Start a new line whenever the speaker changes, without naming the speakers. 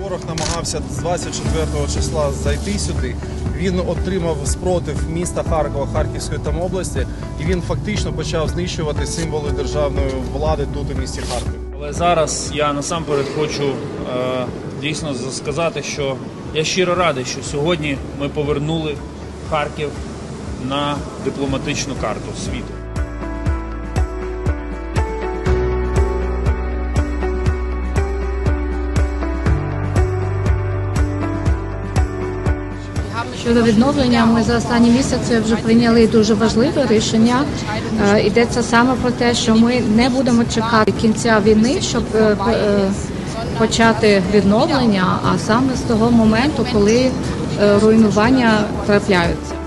ворог намагався з 24 числа зайти сюди. Він отримав спротив міста Харкова, Харківської там області, і він фактично почав знищувати символи державної влади тут у місті Харків.
Але зараз я насамперед хочу е, дійсно сказати, що я щиро радий, що сьогодні ми повернули Харків на дипломатичну карту світу.
Щодо відновлення, ми за останні місяці вже прийняли дуже важливе рішення. Е, Йдеться саме про те, що ми не будемо чекати кінця війни, щоб е, е, почати відновлення, а саме з того моменту, коли руйнування трапляються.